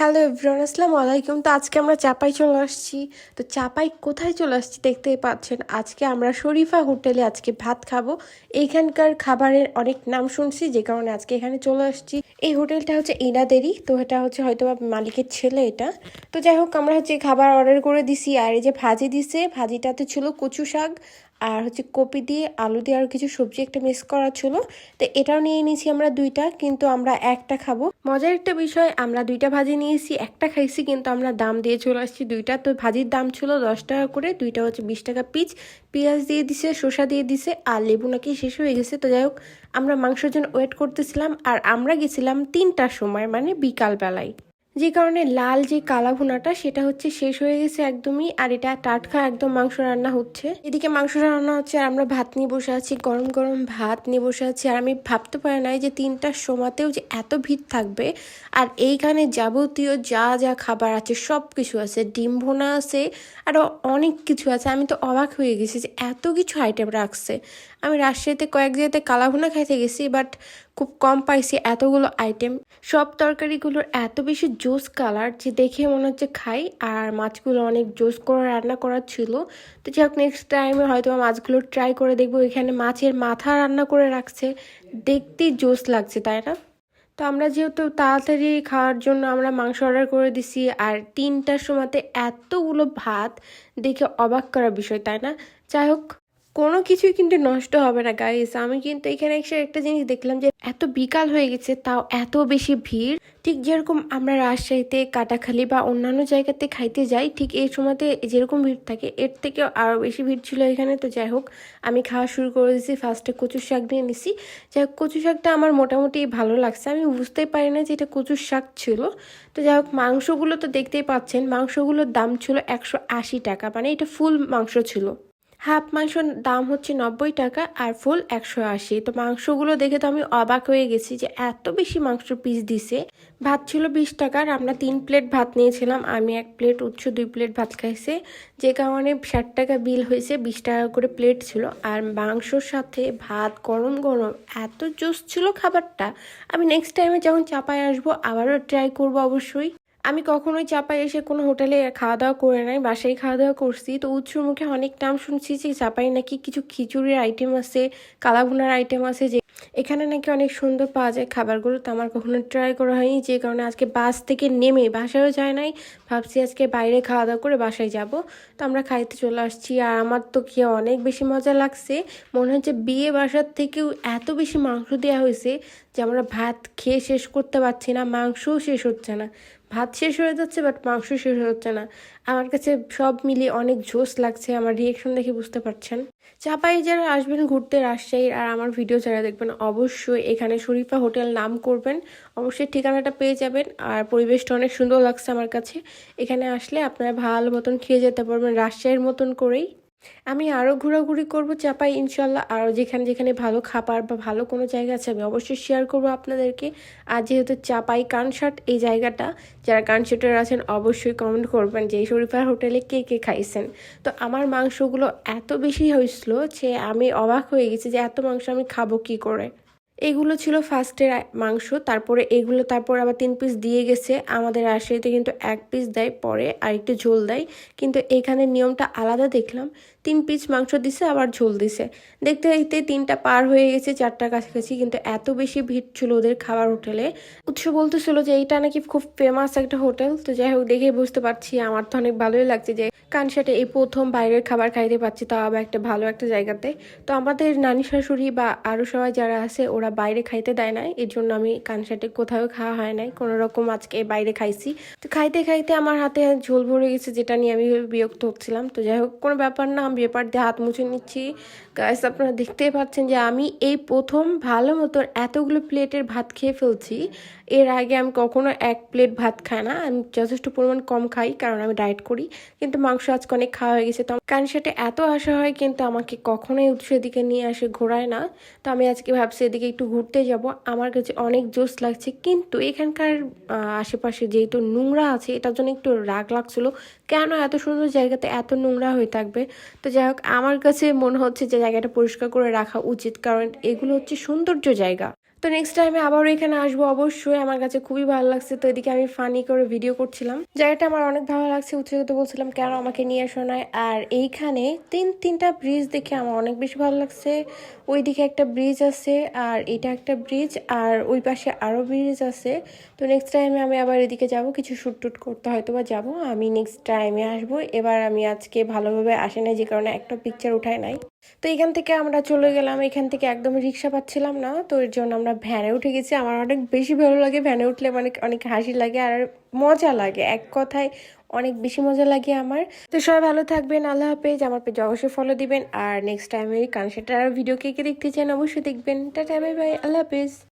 Hello everyone, আসসালামু আলাইকুম। তো আজকে আমরা চাপাই চলে আসছি। তো চাপাই কোথায় চলে আসছি দেখতেই পাচ্ছেন, আজকে আমরা শরীফা হোটেলে আজকে ভাত খাব। এইখানকার খাবারের অনেক নাম শুনছি, যে কারণে আজকে এখানে চলে আসছি। এই হোটেলটা হচ্ছে ইনাদেরই তো এটা হচ্ছে হয়তো বা মালিকের ছেলে এটা। তো যাই হোক, আমরা হচ্ছে খাবার অর্ডার করে দিছি, আর এই যে ভাজি দিছে, ভাজিটাতে ছিল কচু শাক আর হচ্ছে কপি দিয়ে আলু দিয়ে আর কিছু সবজি একটা মিক্স করা ছিল। তো এটাও নিয়ে নিয়েছি আমরা দুইটা, কিন্তু আমরা একটা খাব। মজার একটা বিষয়, আমরা দুইটা ভাজি নিয়েছি, একটা খাইছি, কিন্তু আমরা দাম দিয়ে চলে আসছি দুইটা। তো ভাজির দাম ছিল দশ টাকা করে, দুইটা হচ্ছে বিশ টাকা পিচ। পেঁয়াজ দিয়ে দিছে, শসা দিয়ে দিছে, আর লেবু নাকি শেষ হয়ে গেছে। তো যাই হোক, আমরা মাংসের জন্য ওয়েট করতেছিলাম, আর আমরা গেছিলাম তিনটার সময় মানে বিকাল বেলায় যে কারণে লাল যে কালা ভুনাটা, সেটা হচ্ছে শেষ হয়ে গেছে একদমই, আর এটা টাটকা একদম মাংস রান্না হচ্ছে। এদিকে মাংস রান্না হচ্ছে, আর আমরা ভাত নিয়ে বসে আছি, গরম গরম ভাত নিয়ে বসে আছি। আর আমি ভাবতে পারি নাই যে তিনটার সময়তেও যে এত ভিড় থাকবে। আর এইখানে যাবতীয় যা যা খাবার আছে সব কিছু আছে। ডিম ভোনা আছে আরও অনেক কিছু আছে। আমি তো অবাক হয়ে গেছি যে এত কিছু আইটেম রাখছে। আমি রাজশাহীতে কয়েক জায়গাতে কালাভুনা খাইতে গেছি বাট খুব কম পাইছি এতগুলো আইটেম সব তরকারিগুলোর এত বেশি জোস কালার যে দেখে মনে হচ্ছে খাই, আর মাছগুলো অনেক জোস করে রান্না করা ছিল। তো যাই হোক নেক্সট টাইমে হয়তো মাছগুলো ট্রাই করে দেখব এখানে মাছের মাথা রান্না করে রাখছে। দেখতেই জোস লাগছে, তাই না? তো আমরা যেহেতু তাড়াতাড়ি খাওয়ার জন্য আমরা মাংস অর্ডার করে দিছি, আর তিনটার সময়তে এতগুলো ভাত, দেখে অবাক করা বিষয়, তাই না? যাই হোক কোনো কিছুই কিন্তু নষ্ট হবে না গাইস আমি কিন্তু এখানে এসে একটা জিনিস দেখলাম যে এত বিকাল হয়ে গেছে, তাও এত বেশি ভিড়। ঠিক যেরকম আমরা রাজশাহীতে, কাটাখালি বা অন্যান্য জায়গাতে খাইতে যাই, ঠিক এই সময়তে যেরকম ভিড় থাকে, এর থেকে আরও বেশি ভিড় ছিল এখানে। তো যাই হোক, আমি খাওয়া শুরু করে দিয়েছি। ফার্স্টে কচুর শাক নিয়ে নিছি। যাই হোক কচু শাকটা আমার মোটামুটি ভালো লাগছে। আমি বুঝতেই পারি না যে এটা কচুর শাক ছিল। তো যাই হোক, মাংসগুলো তো দেখতেই পাচ্ছেন, মাংসগুলোর দাম ছিল একশো আশি টাকা মানে এটা ফুল মাংস ছিল। হাফ মাংসর দাম হচ্ছে নব্বই টাকা আর ফুল একশো আশি। তো মাংসগুলো দেখে তো আমি অবাক হয়ে গেছি যে এত বেশি মাংস পিস দিছে। ভাত ছিল বিশ টাকার আমরা তিন প্লেট ভাত নিয়েছিলাম। আমি এক প্লেট উচ্চ দুই প্লেট ভাত খাইছে। যে কারণে ষাট টাকা বিল হয়েছে, বিশ টাকা করে প্লেট ছিল। আর মাংসর সাথে ভাত গরম গরম, এত জোস ছিল খাবারটা। আমি নেক্সট টাইমে যখন চাপায় আসব, আবারও ট্রাই করব অবশ্যই। আমি কখনোই চাপাই এসে কোনো হোটেলে খাওয়া দাওয়া করে নাই, বাসায় খাওয়া দাওয়া করছি। তো উৎসুর মুখে অনেক নাম শুনছি যে চাপাই নাকি কিছু খিচুড়ির আইটেম আছে, কালাভুনার আইটেম আছে যে এখানে নাকি অনেক সুন্দর পাওয়া যায় খাবারগুলো। তো আমার কখনো ট্রাই করা হয়নি, যে কারণে আজকে বাস থেকে নেমে বাসায়ও যায় নাই। ভাবছি আজকে বাইরে খাওয়া দাওয়া করে বাসায় যাব। তো আমরা খাইতে চলে আসছি আর আমার তো খেয়ে অনেক বেশি মজা লাগছে। মনে হচ্ছে বিয়ে বাসার থেকেও এত বেশি মাংস দেওয়া হয়েছে যে আমরা ভাত খেয়ে শেষ করতে পারছি না, মাংসও শেষ হচ্ছে না। ভাত শেষ হয়ে যাচ্ছে বাট মাংস শেষ হচ্ছে না। আমার কাছে সব মিলিয়ে অনেক জোস লাগছে, আমার রিয়েকশন দেখে বুঝতে পারছেন। চাপাই যারা আসবেন ঘুরতে রাজশাহীর আর আমার ভিডিও যারা দেখবেন, অবশ্যই এখানে শরীফা হোটেল নাম করবেন। অবশ্যই ঠিকানাটা পেয়ে যাবেন আর পরিবেশটা অনেক সুন্দর লাগছে আমার কাছে। এখানে আসলে আপনারা ভালো মতন খেয়ে যেতে পারবেন, রাজশাহীর মতন করেই। আমি আরও ঘোরাঘুরি করব চাপাই, ইনশাল্লাহ। আরও যেখানে যেখানে ভালো খাবার বা ভালো কোনো জায়গা আছে, আমি অবশ্যই শেয়ার করব আপনাদেরকে। আর যেহেতু চাপাই কানসার্ট এই জায়গাটা, যারা কানসার্টের আছেন, অবশ্যই কমেন্ট করবেন যে শরীফার হোটেলে কে কে খাইছেন। তো আমার মাংসগুলো এত বেশি হয়েছিল যে, আমি অবাক হয়ে গেছি যে, এত মাংস আমি খাব কি করে? এগুলো ছিল ফার্স্টের মাংস, তারপরে এগুলো, তারপর আবার তিন পিস দিয়ে গেছে। আমাদের রাজশাহীতে কিন্তু এক পিস দেয়, পরে আর একটু ঝোল দেয়। কিন্তু এখানে নিয়মটা আলাদা দেখলাম তিন পিস মাংস দিছে, আবার ঝোল দিছে। দেখতে দেখতে তিনটা পার হয়ে গেছে চারটা কাছাকাছি, কিন্তু এত বেশি ভিড় ছিল ওদের খাবার হোটেলে। উৎস বলতেছিল যে এইটা নাকি খুব ফেমাস একটা হোটেল। তো যাই হোক, দেখে বুঝতে পারছি, আমার তো অনেক ভালোই লাগছে যে কানসাটে এই প্রথম বাইরের খাবার খাইতে পাচ্ছি তাও আবার একটা ভালো একটা জায়গাতে। তো আমাদের নানি শাশুড়ি বা আরও সবাই যারা আছে, ওরা বাইরে খাইতে দেয় না এর জন্য আমি কানসাটে কোথাও খাওয়া হয় নাই। কোনো রকম আজকে বাইরে খাইছি। তো খাইতে খাইতে আমার হাতে ঝোল ভরে গেছে, যেটা নিয়ে আমি বিরক্ত হচ্ছিলাম। তো যাই হোক, কোনো ব্যাপার না ব্যাপার দিয়ে হাত মুছে নিচ্ছি। গাইস আপনারা দেখতেই পাচ্ছেন যে আমি এই প্রথম ভালো মতো এতগুলো প্লেটের ভাত খেয়ে ফেলছি। এর আগে আমি কখনো এক প্লেট ভাত খাই না। আমি যথেষ্ট পরিমাণ কম খাই, কারণ আমি ডায়েট করি। কিন্তু মাংস আজকে অনেক খাওয়া হয়ে গেছে। তো কারণ সেটা এত আশা হয়, কিন্তু আমাকে কখনোই উৎসের দিকে নিয়ে আসে ঘোরায় না। তো আমি আজকে ভাবছি এদিকে একটু ঘুরতে যাব। আমার কাছে অনেক জোস লাগছে। কিন্তু এখানকার আশেপাশে যেহেতু নোংরা আছে, এটার জন্য একটু রাগ লাগছিল। কেন এত সুন্দর জায়গাতে এত নোংরা হয়ে থাকবে? তো যাই হোক, আমার কাছে মনে হচ্ছে যে জায়গাটা পরিষ্কার করে রাখা উচিত, কারণ এগুলো হচ্ছে সৌন্দর্য জায়গা। তো নেক্সট টাইমে আবারও এখানে আসব অবশ্যই। আমার কাছে খুবই ভালো লাগছে। তো এদিকে আমি ফানি করে ভিডিও করছিলাম। জায়গাটা আমার অনেক ভালো লাগছে। উৎসাহিত বলছিলাম, কেন আমাকে নিয়ে আসো নয় আর এইখানে তিন, তিনটা ব্রিজ দেখে আমার অনেক বেশি ভালো লাগছে। ওইদিকে একটা ব্রিজ আছে, আর এটা একটা ব্রিজ আর ওই পাশে আরও ব্রিজ আছে। তো নেক্সট টাইমে আমি আবার এদিকে যাব, কিছু শ্যুট টুট করতে হয়তো বা যাব। আমি নেক্সট টাইমে আসব। এবার আমি আজকে ভালোভাবে আসে নাই, যে কারণে একটা পিকচার উঠায় নাই। তো এখান থেকে আমরা চলে গেলাম। এখান থেকে একদম রিক্সা পাচ্ছিলাম না, তো এর জন্য আমরা ভ্যানে উঠে গেছি, আমার অনেক বেশি ভালো লাগে ভ্যানে উঠলে মানে অনেক হাসি লাগে আর মজা লাগে। এক কথায় অনেক বেশি মজা লাগে আমার। তো সবাই ভালো থাকবেন, আল্লাহ হাফেজ। আমার পেজ অবশ্যই ফলো দিবেন। আর নেক্সট টাইম এই কানসেটার ভিডিও কে কে দেখতে চান অবশ্যই দেখবেন। টাটা বাই বাই আল্লাহ হাফেজ।